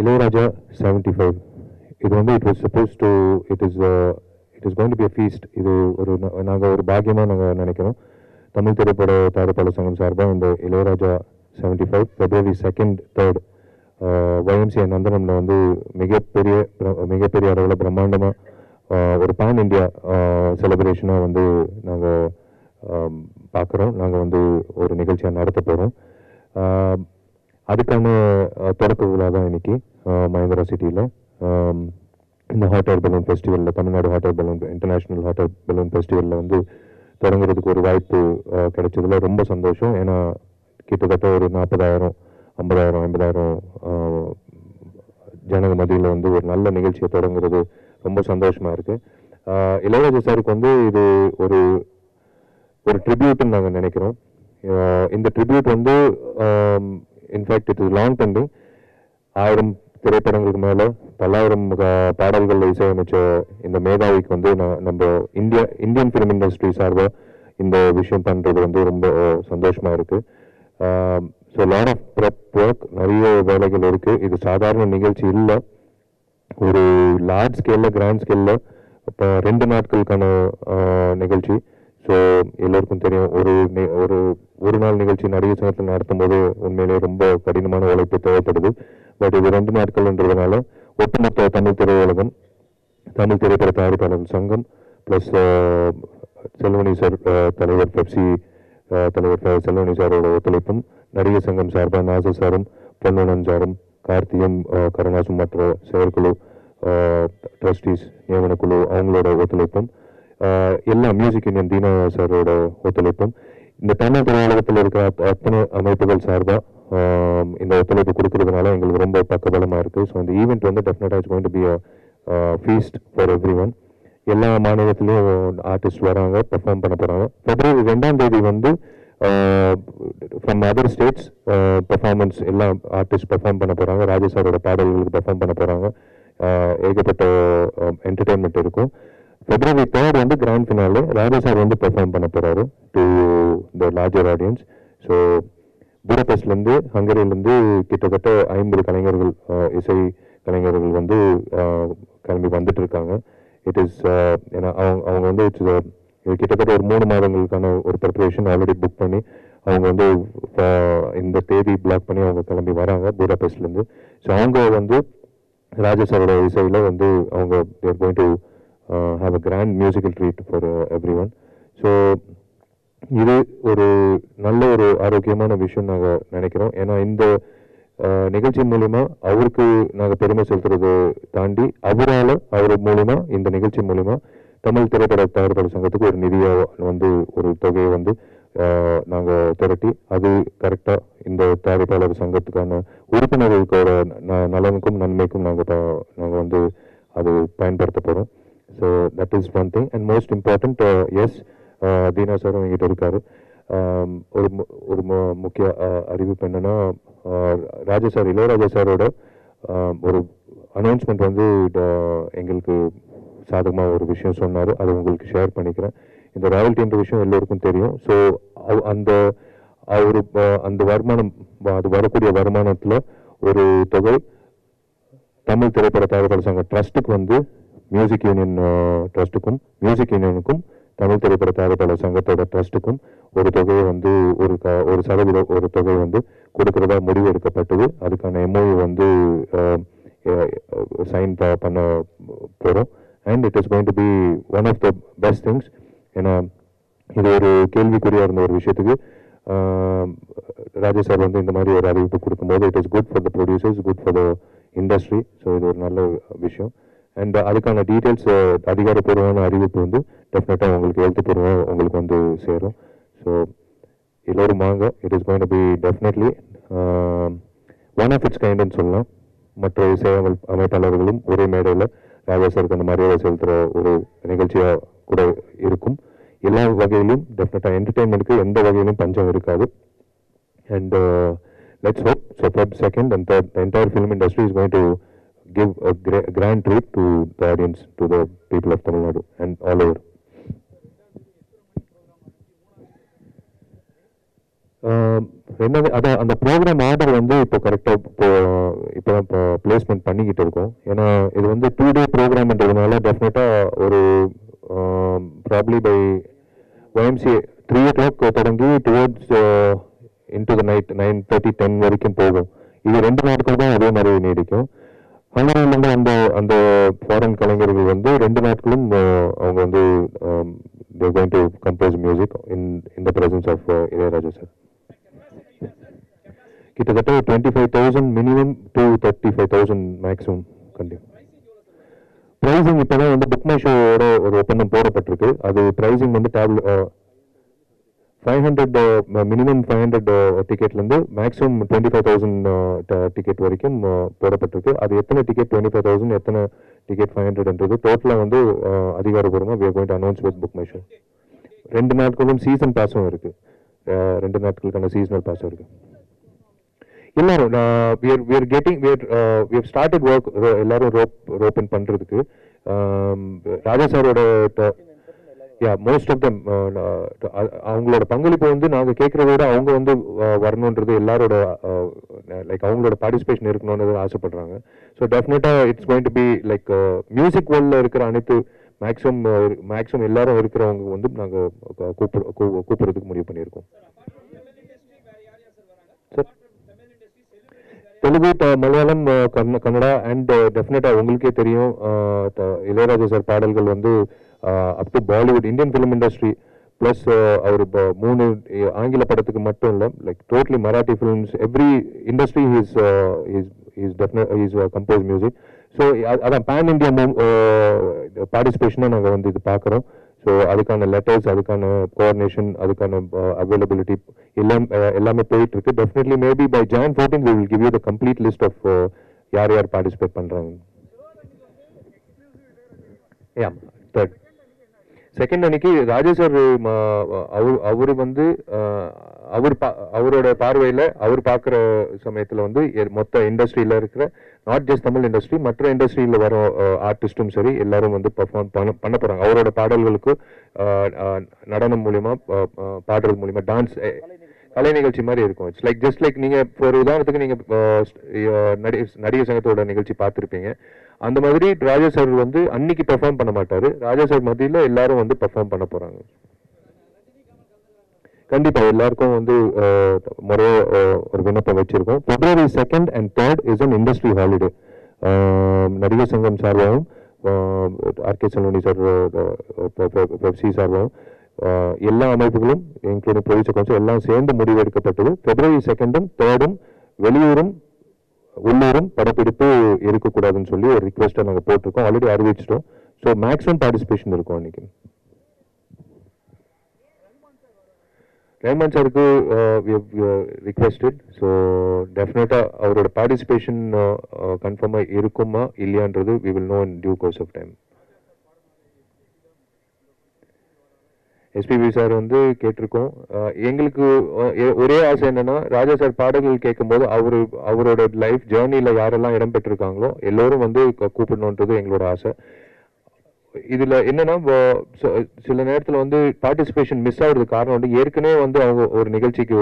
Ilaiyaraaja seventy five இது வந்து it was suppose to it is it is going to be a feast இது ஒரு நாங்கள் ஒரு பாக்கியமாக நாங்கள் நினைக்கிறோம். தமிழ் திரைப்பட தயாரிப்பாளர் சங்கம் சார்பாக இந்த Ilaiyaraaja seventy five February second third YMCA நந்தனம்ல வந்து மிகப்பெரிய மிகப்பெரிய அளவில் பிரம்மாண்டமாக uh, ஒரு பேன் இண்டியா செலிப்ரேஷனாக வந்து நாங்கள் um, பார்க்குறோம் நாங்கள் வந்து ஒரு நிகழ்ச்சியாக நடத்த போகிறோம் uh, அதுக்கான uh, தொடக்க விழா தான் இன்னைக்கு. மகேந்திரா சிட்டியில். இந்த hot air balloon ஃபெஸ்டிவலில் Tamil Nadu hot air balloon international hot air balloon ஃபெஸ்டிவலில் வந்து தொடங்குறதுக்கு ஒரு வாய்ப்பு கிடைச்சதில் ரொம்ப சந்தோஷம். ஏன்னா கிட்டத்தட்ட ஒரு நாற்பதாயிரம் ஐம்பதாயிரம் ஐம்பதாயிரம் ஜனங்க மத்தியில் வந்து ஒரு நல்ல நிகழ்ச்சியை தொடங்குறது ரொம்ப சந்தோஷமாக இருக்குது அஹ், இளையராஜா சாருக்கு வந்து இது ஒரு ஒரு ட்ரிபியூட்னு நாங்கள் நினைக்கிறோம். இந்த ட்ரிபியூட் வந்து in fact it is long pending ஆயிரம் திரைப்படங்களுக்கு மேலே பல்லாயிரம் பாடல்கள் இசையமைச்ச இந்த மேதாவிக்கு வந்து நான் நம்ம இந்தியா இந்தியன் ஃபிலிம் இண்டஸ்ட்ரி சார்பாக இந்த விஷயம் பண்ணுறது வந்து ரொம்ப சந்தோஷமாக சந்தோஷமா so lot of prep work நிறைய வேலைகள் இருக்குது இது சாதாரண நிகழ்ச்சி இல்லை. ஒரு லார்ஜ் ஸ்கேலில் கிராண்ட் ஸ்கேலில் இப்போ ரெண்டு நாட்களுக்கான நிகழ்ச்சி. ஸோ எல்லோருக்கும் தெரியும் ஒரு ஒரு ஒரு நாள் நிகழ்ச்சி நிறைய சமயத்தில் நடத்தும் போது உண்மையிலேயே ரொம்ப கடினமான உழைப்பு தேவைப்படுது. பட் இது ரெண்டு நாட்கள்ன்றதுனால ஒட்டுமொத்த தமிழ் திரையுலகம் தமிழ் திரைப்பட தயாரிப்பாளர் சங்கம் ப்ளஸ் செல்வனி சார் தலைவர் பெப்சி தலைவர் செல்வனி சாரோட ஒத்துழைப்பும் நடிகர் சங்கம் சார்பாக நாசர் சாரும் பொன்வனன் சாரும் கார்த்தியும் கருணாசும் மற்ற செயற்குழு ட்ரஸ்டீஸ் நியமனக்குழு அவங்களோட ஒத்துழைப்பும் எல்லா மியூசிக் இந்தியன் தீனா சாரோட ஒத்துழைப்பும் இந்த தமிழ் திரையுலகத்தில் இருக்கிற அத்தனை அமைப்புகள் சார்பாக இந்த ஒத்துழைப்பு கொடுக்கறதுனால எங்களுக்கு ரொம்ப பக்கபலமாக இருக்குது ஸோ இந்த ஈவெண்ட் வந்து டெஃபினட்டாக it's going to be a feast for everyone எல்லா மாநிலத்திலையும் ஆர்டிஸ்ட் வராங்க பெர்ஃபார்ம் பண்ண போகிறாங்க ஃபெப்ரவரி ரெண்டாம் தேதி வந்து ஃப்ரம் அதர் ஸ்டேட்ஸ் பெர்ஃபார்மன்ஸ் எல்லாம் ஆர்டிஸ்ட் பெர்ஃபார்ம் பண்ண போகிறாங்க ராஜா சாரோட பாடல்களுக்கு பெர்ஃபார்ம் பண்ண போகிறாங்க ஏகப்பட்ட என்டர்டெயின்மெண்ட் இருக்கும். பிப்ரவரி தேர்ட் வந்து கிராண்ட் ஃபினாலே ராஜா சார் வந்து பெர்ஃபார்ம் பண்ண போகிறாரு to the larger audience so புடபெஸ்ட்லேருந்து ஹங்கரியிலேருந்து கிட்டத்தட்ட ஐம்பது கலைஞர்கள் இசை கலைஞர்கள் வந்து கிளம்பி வந்துட்டு இருக்காங்க இட் இஸ் ஏன்னா அவங்க அவங்க வந்து இட்ஸ் கிட்டத்தட்ட ஒரு மூணு மாதங்களுக்கான ஒரு ப்ரிப்பரேஷன் ஆல்ரெடி புக் பண்ணி அவங்க வந்து இந்த தேதி பிளாக் பண்ணி அவங்க கிளம்பி வராங்க புடாபெஸ்ட்லேருந்து ஸோ அவங்க வந்து ராஜா இசையில் வந்து அவங்க they're going to have a grand musical treat for everyone so இது ஒரு நல்ல ஒரு ஆரோக்கியமான விஷயம் நாங்கள் நினைக்கிறோம். ஏன்னா இந்த நிகழ்ச்சி மூலிமா அவருக்கு நாங்கள் பெருமை செலுத்துறதை தாண்டி அவரால் அவர் மூலிமா இந்த நிகழ்ச்சி மூலிமா தமிழ் திரைப்பட தயாரிப்பாளர் சங்கத்துக்கு ஒரு நிதியாக வந்து ஒரு தொகையை வந்து நாங்கள் திரட்டி அது கரெக்டாக இந்த தயாரிப்பாளர் சங்கத்துக்கான உறுப்பினர்களுக்கோட ந- நலனுக்கும் நன்மைக்கும் நாங்கள் நாங்கள் வந்து அது பயன்படுத்த போகிறோம் so that is one thing and most important S Dheena சாரும் எங்கிட்ட இருக்காரு. ஒரு ஒரு முக்கிய அறிவிப்பு என்னன்னா ராஜா சார் இளையராஜா சாரோட ஒரு அனௌன்ஸ்மெண்ட் வந்து எங்களுக்கு சாதகமாக ஒரு விஷயம் சொன்னார். அதை உங்களுக்கு ஷேர் பண்ணிக்கிறேன். இந்த ராயல்ட்டின்ற விஷயம் எல்லோருக்கும் தெரியும். ஸோ அந்த அவர் அந்த வருமானம் அது வரக்கூடிய வருமானத்தில் ஒரு தொகை தமிழ் திரைப்பட தயாரிப்பாளர் சங்க ட்ரஸ்ட்டுக்கு வந்து மியூசிக் யூனியன் ட்ரஸ்ட்டுக்கும் மியூசிக் யூனியனுக்கும் தமிழ் திரைப்பட தயாரிப்பாளர் சங்கத்தோட ட்ரஸ்ட்டுக்கும் ஒரு தொகையை வந்து ஒரு க ஒரு சதவீத ஒரு தொகை வந்து கொடுக்கறதா முடிவு எடுக்கப்பட்டது. அதுக்கான எம்ஓயு வந்து சைன் பண்ண போகிறோம் and it is going to be one of the best things ஏன்னா இது ஒரு கேள்விக்குறியாக இருந்த ஒரு விஷயத்துக்கு ராஜா சார் வந்து இந்த மாதிரி ஒரு அறிவிப்பு கொடுக்கும்போது it is good for the producers good for the industry so இது ஒரு நல்ல விஷயம். அண்ட் அதுக்கான டீட்டெயில்ஸ் uh, அதிகாரப்பூர்வமான அறிவிப்பு வந்து டெஃபினட்டாக உங்களுக்கு எழுத்துப்பூர்வமாக உங்களுக்கு வந்து சேரும். ஸோ எல்லோரும் வாங்க. It is going be definitely one of its கைண்டுன்னு சொல்லலாம். மற்ற இசை அமைப்பாளர்களும் ஒரே மேடையில் ராஜா அந்த மரியாதை செலுத்துகிற ஒரு நிகழ்ச்சியாக கூட இருக்கும். எல்லா வகையிலும் டெஃபினட்டாக என்டர்டெயின்மெண்ட்டுக்கு எந்த வகையிலும் பஞ்சம் இருக்காது. And let's hope so so Feb 2nd and third, the entire film industry is give a gra- grand treat to the audience to the people of Tamil Nadu and all over. Um, ஆஹ் அதான் அந்த program order வந்து இப்போ கரெக்டாக இப்போ இப்போ தான் இப்போ பிளேஸ்மெண்ட் பண்ணிக்கிட்டு இருக்கோம். ஏன்னா இது வந்து டூ டே ப்ரோக்ராம்ன்றதுனால டெஃபினட்டாக ஒரு probably by YMC three o'clock தொடங்கி towards into the night nine thirty ten வரைக்கும் போகும். இது ரெண்டு நாட்கள் தான் அதே மாதிரி நீடிக்கும். ஹங்கரியிலேருந்து அந்த அந்த ஃபாரின் கலைஞர்கள் வந்து ரெண்டு நாட்களும் அவங்க வந்து they're going to compose music in in the presence of Ilaiyaraaja sir கிட்டத்தட்ட twenty five thousand minimum to thirty five thousand maximum கண்டிப்பாக ப்ரைஸிங் இப்போ தான் வந்து புக் மை ஷோவோட ஒரு ஒப்பந்தம் போடப்பட்டிருக்கு. அது ப்ரைஸிங் வந்து டேப்ல five hundred minimum five hundred டிக்கெட்லேருந்து maximum twenty five thousand ticket வரைக்கும் uh, போடப்பட்டிருக்கு. அது எத்தனை டிக்கெட் டுவெண்ட்டி ஃபைவ் தௌசண்ட் எத்தனை டிக்கெட் ஃபைவ் ஹண்ட்ரட்ன்றது டோட்டலாக வந்து uh, அதிகாரப்பூர்வமாக we are going to BookMyShow ரெண்டு நாட்களும் சீசன் பாஸும் இருக்குது ரெண்டு நாட்களுக்கான சீசனல் பாஸும் இருக்குது எல்லாரும் we are we are getting we are uh, we எல்லாரும் ரோப் ரோப்பன் பண்ணுறதுக்கு ராஜா சாரோட யா மோஸ்ட் ஆஃப் தம் அவங்களோட பங்களிப்பு வந்து நாங்கள் கேட்குறத விட அவங்க வந்து வரணுன்றது எல்லாரோட லைக் அவங்களோட பார்ட்டிசிபேஷன் இருக்கணும்னு ஆசைப்படுறாங்க. ஸோ டெஃபினட்டாக it's going to be like music வேர்ல்டில் இருக்கிற அனைத்து மேக்ஸிமம் மேக்ஸிமம் எல்லாரும் இருக்கிறவங்க வந்து நாங்கள் கூப்பிட கூப்பிட்றதுக்கு முடிவு பண்ணியிருக்கோம். சார் தெலுங்கு த- மலையாளம் கன்ன- கன்னடா அண்ட் டெஃபினட்டாக உங்களுக்கே தெரியும் த- இளையராஜா சார் பாடல்கள் வந்து up to Bollywood Indian film industry plus அவர் ப- மூணு ஆங்கில படத்துக்கு மட்டும் இல்லை like totally Marathi films every industry he's is is definite is compose music so அதான் பேன் இந்தியா பார்ட்டிசிபேஷனை நாங்கள் வந்து இது பார்க்குறோம் ஸோ அதுக்கான லெட்டர்ஸ் அதுக்கான கோஆர்டினேஷன் அதுக்கான அவைலபிலிட்டி எல்லாம் எல்லாமே போயிட்டு இருக்கு definitely maybe by join fourteen we will give you the complete list of யார் யார் பார்ட்டிசிபேட் பண்ணுறாங்க யா தேர்ட் செகண்ட் அன்னைக்கு ராஜேஸ்வர் சார் அவர் அவர் வந்து அவர் பா- அவரோட பார்வையில் அவர் பார்க்குற சமயத்தில் வந்து எ- மொத்த இண்டஸ்ட்ரியில் இருக்கிற நாட் ஜஸ்ட் தமிழ் இண்டஸ்ட்ரி மற்ற இண்டஸ்ட்ரியில் வர ஆர்டிஸ்ட்டும் சரி எல்லாரும் வந்து பெர்ஃபார்ம் பண்ண பண்ண போகிறாங்க அவரோட பாடல்களுக்கு நடனம் மூலிமா பாடுறது மூலிமா டான்ஸ் கலை நிகழ்ச்சி மாதிரி இருக்கும். இட்ஸ் லைக் ஜஸ்ட் லைக் நீங்கள் இப்போ ஒரு உதாரணத்துக்கு நீங்கள் அஹ், நடி- நடிகர் சங்கத்தோட நிகழ்ச்சி பார்த்துருப்பீங்க. அந்த மாதிரி ராஜா சார் வந்து அன்னைக்கு பெர்ஃபார்ம் பண்ண மாட்டார். ராஜா சார் மத்தியில் எல்லாரும் வந்து பெர்ஃபார்ம் பண்ண போகிறாங்க கண்டிப்பாக எல்லாருக்கும் வந்து அஹ், ஒரு விண்ணப்பம் வச்சுருக்கோம். February second and third is an industry holiday நடிகர் சங்கம் சார்பாகவும் ஆர்கே சலோனி சார் பெப்சி சார்பாகவும் எல்லா அமைப்புகளும் இன்க்ளூடிங் ப்ரொடியூசர் கவுன்சில் எல்லாம் சேர்ந்து முடிவு எடுக்கப்பட்டது. பிப்ரவரி செகண்டும் தேர்டும் வெளியூரும் உள்ளூரும் படப்பிடிப்பு இருக்கக்கூடாதுன்னு சொல்லி ஒரு ரிக்வெஸ்ட்டை நாங்கள் போட்டிருக்கோம். ஆல்ரெடி அறிவிச்சிட்டோம். ஸோ மேக்ஸிமம் பார்ட்டிசிபேஷன் இருக்கும் அன்னைக்கு. ரஹ்மான் சாருக்கு ரிக்வெஸ்டட் ஸோ டெஃபினட்டாக அவரோட பார்ட்டிசிபேஷன் கன்ஃபார்மாக uh, uh, இருக்குமா இல்லையான்றது we will know in due course of time SPB sir வந்து கேட்டிருக்கோம். எங்களுக்கு ஒரே ஆசை என்னன்னா ராஜா சார் பாடல்கள் கேட்கும்போது அவரு அவரோட லைஃப் ஜேர்னில யாரெல்லாம் இடம்பெற்றிருக்காங்களோ எல்லோரும் வந்து கூப்பிடணுன்றது எங்களோட ஆசை. இதுல என்னன்னா ச- சில நேரத்தில் வந்து பார்ட்டிசிபேஷன் மிஸ் ஆகுறதுக்கு காரணம் வந்து ஏற்கனவே வந்து அவங்க ஒரு நிகழ்ச்சிக்கு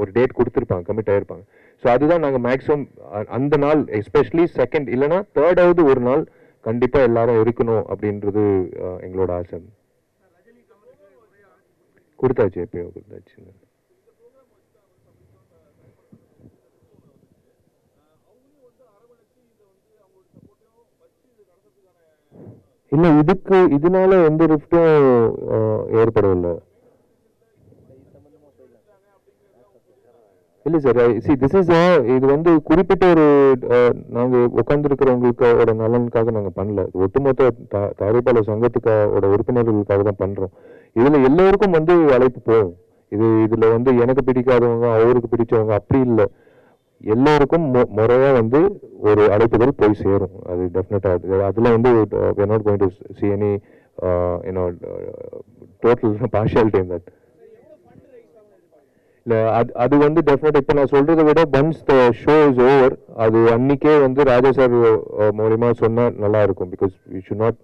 ஒரு டேட் கொடுத்துருப்பாங்க கமிட் ஆயிருப்பாங்க. ஸோ அதுதான் நாங்கள் மேக்ஸிமம் அந்த நாள் எஸ்பெஷலி செகண்ட் இல்லைன்னா தேர்டாவது ஒரு நாள் கண்டிப்பாக எல்லாரும் இருக்கணும் அப்படின்றது எங்களோட ஆசை. கொடுத்தாச்சு எப்பயோ கொடுத்தாச்சு. இல்லை இதுக்கு இதனால எந்த ரிஃப்டும் ஏற்படவில்லை. இல்லை சார் சி திஸ் இஸ் இது வந்து குறிப்பிட்ட ஒரு நாங்கள் உட்காந்துருக்கிறவங்களுக்கோட நலனுக்காக நாங்கள் பண்ணல. இது ஒட்டுமொத்த த- தயாரிப்பாளர் சங்கத்துக்கோட உறுப்பினர்களுக்காக தான் பண்ணுறோம் இதில் எல்லோருக்கும் வந்து அழைப்பு போகும். இது இதில் வந்து எனக்கு பிடிக்காதவங்க அவருக்கு பிடிச்சவங்க அப்படி இல்லை. எல்லோருக்கும் மு- முறையாக வந்து ஒரு அழைப்புகள் போய் சேரும். அது டெஃபினட்டாக அதில் வந்து not are to see any you know total partiality that அது அது வந்து டெஃபினட் இப்போ நான் சொல்றதை விட once the show is over அது அன்னைக்கே வந்து ராஜா சார் மூலியமா சொன்னால் நல்லா இருக்கும். பிகாஸ் வி ஷுட் நாட்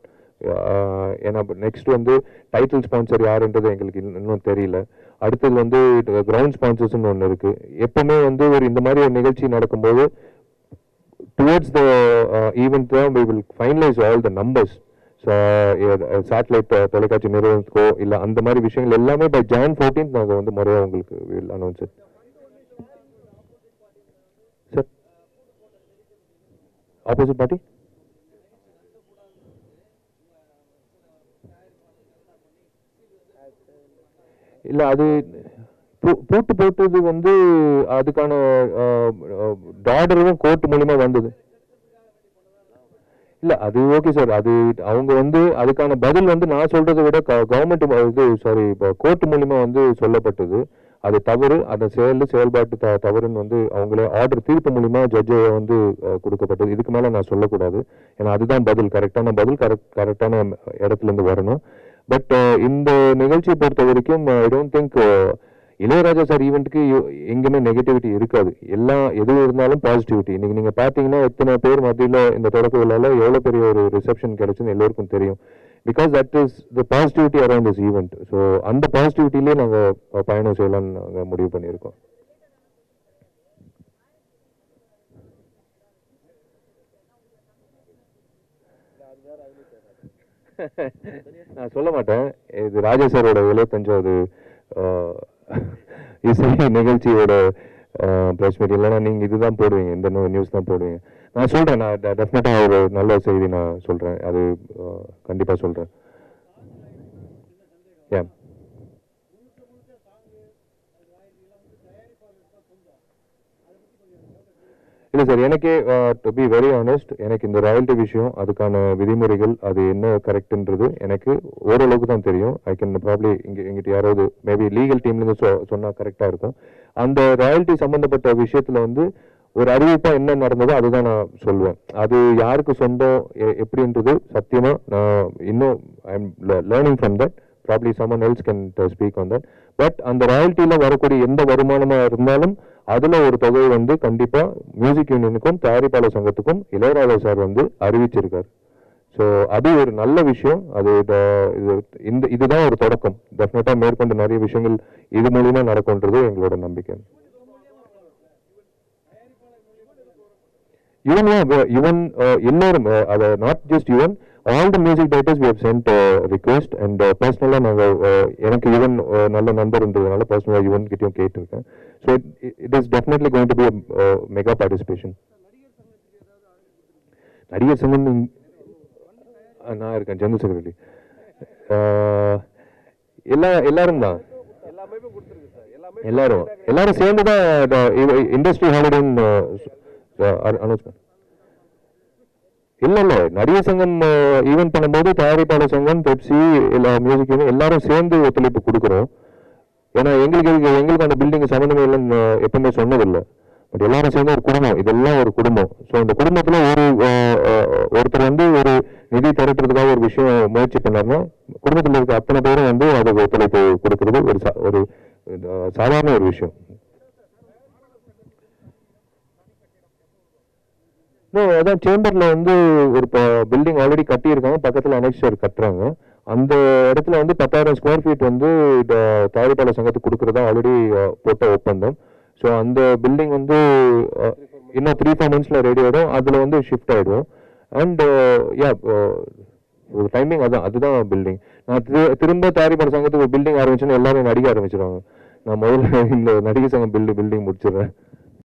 ஏன்னா நெக்ஸ்ட் வந்து டைட்டில் ஸ்பான்சர் யாருன்றது எங்களுக்கு இன்னும் இன்னும் தெரியல. அடுத்தது வந்து கிரவுண்ட் ஸ்பான்சர்ஸ்னு ஒன்று இருக்கு. எப்பவுமே வந்து ஒரு இந்த மாதிரி ஒரு நிகழ்ச்சி நடக்கும்போது டுவர்ட்ஸ் த ஈவெண்ட் தான் we will finalise all the numbers satellite தொலைக்காட்சி நிறுவனத்துக்கோ இல்லை அந்த மாதிரி விஷயங்கள் எல்லாமே பை ஜான் ஃபோர்டீன்த் நாங்கள் வந்து முறையாக உங்களுக்கு will announce sir opposite party இல்லை அது பூட்டு போட்டது வந்து அதுக்கான டார்டரும் கோர்ட் மூலிமா வந்தது. இல்லை அது ஓகே சார் அது அவங்க வந்து அதுக்கான பதில் வந்து நான் சொல்கிறத விட கவர்மெண்ட் இது சாரி இப்போ கோர்ட் மூலிமா வந்து சொல்லப்பட்டது. அது தவறு. அந்த செயல் செயல்பாட்டு த தவறுன்னு வந்து அவங்களே ஆர்டர் தீர்ப்பு மூலிமா ஜட்ஜை வந்து கொடுக்கப்பட்டது. இதுக்கு மேலே நான் சொல்லக்கூடாது. ஏன்னா அதுதான் பதில். கரெக்டான பதில் கரெக்ட் கரெக்டான இடத்துல இருந்து வரணும் பட் இந்த நிகழ்ச்சியை பொறுத்த வரைக்கும் I don't think Ilaiyaraaja sir ஈவெண்ட்டுக்கு எங்கேயுமே நெகட்டிவிட்டி இருக்காது. எல்லாம் எது இருந்தாலும் பாசிட்டிவிட்டி இன்னைக்கு நீங்க பாத்தீங்கன்னா எத்தனை பேர் மத்தியில இந்த தொடக்க விழால எவ்வளவு பெரிய ஒரு ரிசப்ஷன் கிடைச்சுன்னு எல்லோருக்கும் தெரியும். Because that is the positivity around this event so அந்த பாசிட்டிவிட்டிலே நாங்க அஹ், பயணம் செய்யலாம்னு நாங்க முடிவு பண்ணியிருக்கோம். நான் சொல்ல மாட்டேன். இது ராஜா சாரோட எழுபத்தஞ்சாவது இசை நிகழ்ச்சியோட ப்ரெஸ் மீட் இல்லைன்னா நீங்கள் இதுதான் போடுவீங்க இந்த நியூஸ் தான் போடுவீங்க. நான் சொல்கிறேன் நான் டெஃபினட்டாக ஒரு நல்ல செய்தி நான் சொல்கிறேன் அது கண்டிப்பாக சொல்கிறேன் ஏன் இல்லை சார் எனக்கு டு பி வெரி ஆனஸ்ட் எனக்கு இந்த ராயல்டி விஷயம் அதுக்கான விதிமுறைகள் அது என்ன கரெக்டுன்றது எனக்கு ஓரளவுக்கு தான் தெரியும். ஐ கேன் ப்ராப்ளி இங்கே எங்கிட்ட யாராவது மேபி லீகல் டீம்லேருந்து சொ சொன்னால் கரெக்டாக இருக்கும். அந்த ராயல்டி சம்மந்தப்பட்ட விஷயத்தில் வந்து ஒரு அறிவிப்பாக என்ன நடந்ததோ அதுதான் நான் சொல்லுவேன் அது யாருக்கு சொந்தம் எ- எப்படின்றது சத்தியமாக நான் இன்னும் I am learning from that probably someone else can speak on that but அந்த ராயல்ட்டியில் வரக்கூடிய எந்த வருமானமாக இருந்தாலும் அதுல ஒரு தொகை வந்து கண்டிப்பா மியூசிக் யூனியனுக்கும் தயாரிப்பாளர் சங்கத்துக்கும் இளையராஜா சார் வந்து அறிவிச்சிருக்காரு. ஸோ அது ஒரு நல்ல விஷயம். அது இது இந்த இதுதான் ஒரு தொடக்கம். டெஃபினட்டா மேற்கொண்டு நிறைய விஷயங்கள் இது மூலியமா நடக்கும்ன்றது எங்களோட நம்பிக்கை. இவன் யுவன் எல்லோரும் அதை not just Yuvan all the music directors we have sent request and பர்சனலாக நாங்கள் எனக்கு யுவன் நல்ல நண்பர் இருந்ததுனால பர்சனலாக யுவன் கிட்டையும் கேட்டிருக்கேன் so it is definitely going to be mega participation நடிகர் சங்கம் நான் இருக்கேன் ஜெனரல் செக்ரட்டரி எல்லா எல்லாரும் தான் எல்லாரும் எல்லாரும் சேர்ந்து தான் இண்டஸ்ட்ரி ஹாலிடேன்னு அனௌன்ஸ்மெண்ட் இல்ல இல்ல. நிறைய சங்கம் ஈவென்ட் பண்ணும்போது தயாரிப்பாளர் சங்கம் பெப்சி இல்லை மியூசிக் யூனியன் எல்லாரும் சேர்ந்து ஒத்துழைப்பு கொடுக்குறோம். ஏன்னா எங்களுக்கு எங்களுக்கு அந்த பில்டிங் சம்மந்தமே இல்லைன்னு எப்பவுமே சொன்னதில்லை. பட் எல்லாரும் சேர்ந்து ஒரு குடும்பம். இதெல்லாம் ஒரு குடும்பம். ஸோ அந்த குடும்பத்தில் ஒரு ஒருத்தர் வந்து ஒரு நிதி திரட்டுறதுக்காக ஒரு விஷயம் முயற்சி பண்ணாருன்னா குடும்பத்தில் இருக்க அத்தனை பேரும் வந்து அதுக்கு ஒத்துழைப்பு கொடுக்கறது ஒரு சா- ஒரு சாதாரண ஒரு விஷயம். ஸோ அதான் சேம்பரில் வந்து ஒரு பில்டிங் ஆல்ரெடி கட்டியிருக்காங்க. பக்கத்தில் அனெக்ஸ்டர் கட்டுறாங்க. அந்த இடத்துல வந்து பத்தாயிரம் ஸ்கொயர் ஃபீட் வந்து இந்த சங்கத்துக்கு கொடுக்குறதா ஆல்ரெடி போட்ட ஒப்பந்தம். ஸோ அந்த பில்டிங் வந்து இன்னும் த்ரீ ஃபோர் மந்த்ஸில் ரெடி ஆகிடும் அதில் வந்து ஷிஃப்ட் ஆகிடும் அண்ட் யா ஒரு டைமிங் அதான் அதுதான் பில்டிங் நான் திரு- திரும்ப தயாரிப்பாளர் சங்கத்துக்கு பில்டிங் ஆரம்பிச்சுன்னு எல்லாரும் நடிக்க ஆரம்பிச்சிருவாங்க. நான் முதல்ல இந்த நடிகை சங்கம் பில்டிங் பில்டிங் முடிச்சிடுறேன்.